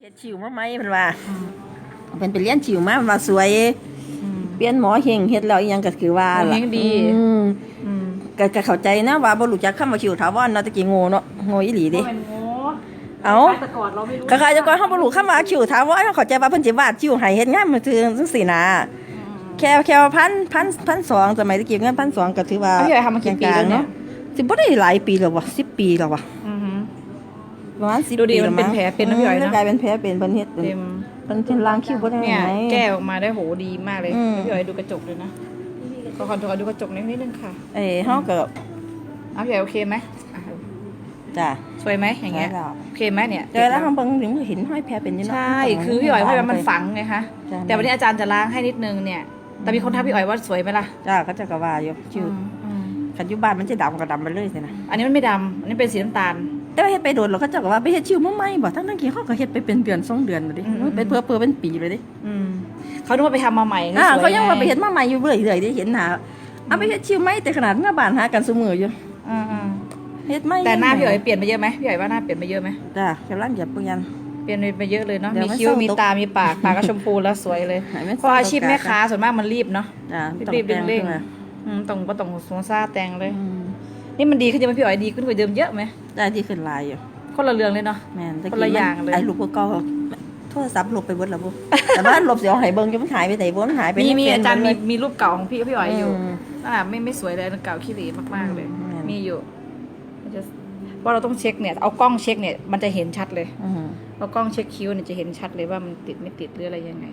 เฮ็ดชิวมาไหมเพิ่นว่าเพิ่นไปเรียนชิวมาเพิ่นว่าสวย เปลี่ยนหมอเฮงเฮ็ดแล้วอีหยังก็คือว่าหมอเฮงดีอืมอืมก็ก็เข้าใจนะว่าบ่รู้จักคำว่าชิวถาวรเนาะตะกี้โง่เนาะโง่อีหลีเด้ เป็นโง่เอ้า แต่ก่อนเราไม่รู้ก็ใครจะก่อนเฮาบ่รู้คำว่าชิวถาวรเฮาเข้าใจว่าเพิ่นสิวาดชิวให้เฮ็ดงานมาถึงจังซี่นะแค่แค่ว่าพันพันพันสองสมัยตะกี้เงินพันสองก็ถือว่าพี่ใหญ่ทำมากี่ปีแล้วเนี่ย สิบ่ได้หลายปีแล้ววะ10 ปีแล้ววะอือหือ ประมาณ10ดูดิปีแล้วมันเป็นแผลเป็นนะพี่อ๋อยนะมกลายเป็นแผลเป็นเพิ่นเฮ็ดเป็นเต็มเพิ่นเป็นล้างคิ้วบ่ได้เนี่ยไงแก้ออกมาได้โหดีมากเลยอืม พี่อ๋อยดูกระจกเลยนะขอขอขอดูกระจกนิดนึงค่ะเอ้ยเฮาก็เอาพี่อ๋อยโอเคไหมอะจ้ะ สวยไหมอย่างเงี้ยสวยแล้ว โอเคไหมเนี่ยเจอแล้วทางเบิ่งถึงเห็นห้อยแผลเป็นอยู่เนาะ ใช่คือพี่อ๋อยเพราะว่ามันฝังไงคะใช่ แต่วันนี้อาจารย์จะล้างให้นิดนึงเนี่ย แต่มีคนทักพี่อ๋อยว่าสวยไหมล่ะจ้าก็จะกะว่าอยู่ชื่อมอืมคันอยู่บ้านมันจะดำก็ดำไปเลยสินะอันนี้มันไม่ดำอันนี้เป็นสีน้ำตาล แต่ว่าเฮ็ดไปโดนเราก็จะกะว่าไปเฮ็ดชิวมาใหม่บ่ทั้งทั้งๆที่เขาก็เฮ็ดไปเป็นเดือนสองเดือนแล้วดิอืม ไปเพื่อเพื่อเป็นปีเลยดิอืมเขาดูว่าไปทำมาใหม่อ่าสวเขายังว่าไไปเฮ็ดมาใหม่อยู่เรื่อยๆดิเห็นหน้าเอาไปเฮ็ดชิวใหม่แต่ขนาดหน้าบ้านหากันซุมื้ออยู่อืมอืมเฮ็ดใหม่แต่หน้าพี่อ๋อยเปลี่ยนไปเยอะไหมพี่อ๋อยว่าหน้าเปลี่ยนไปเยอะไหมจ้ากำลังจะเปลี่ยน เปลี่ยนไปเยอะเลยเนาะเดี๋ยวมีมันคิ้วส่งมีตกตามีปากปากก็ชมพูแล้วสวยเลยให้มันเพราะอาชีพส่งตก แม่ค้าส่วนมากมันรีบเนาะ จ้ารีบๆต้องแต่เร่งขึ้นมาอืมต้องก็ต้องสงซาแต่งเลย อืม นี่มันดีขึ้นจะไหมพี่อ๋อยดีขึ้นกว่าเดิมเยอะไหมได้ที่ขึ้นหลายอยู่คนละเรื่องเลยเนาะแม่นตะคนกี้ละมันอย่างเลยไอ้ลูกพวกเก่าโทรศัพท์ลบไปเบิดแล้วบ่แต่ว่าลบเสียเอาให้เบิ่งอยู่มันหายไปไหนบ่มันหายไปมีในมีเฟซอาจารย์หมมีดเลยมีรูปเก่าของพี่พี่อ๋อยอยู่มอ่าไม่ไม่สวยเลยอันเก่าขี้เหร่มากๆเลยอืมมีอยู่มันจะเพราะเราต้องเช็คเนี่ยเอากล้องเช็คเนี่ยมันจะเห็นชัดเลยอืมเอากล้องเช็คคิ้วเนี่ยจะเห็นชัดเลยว่ามันติดไม่ติดหรืออะไรยังไง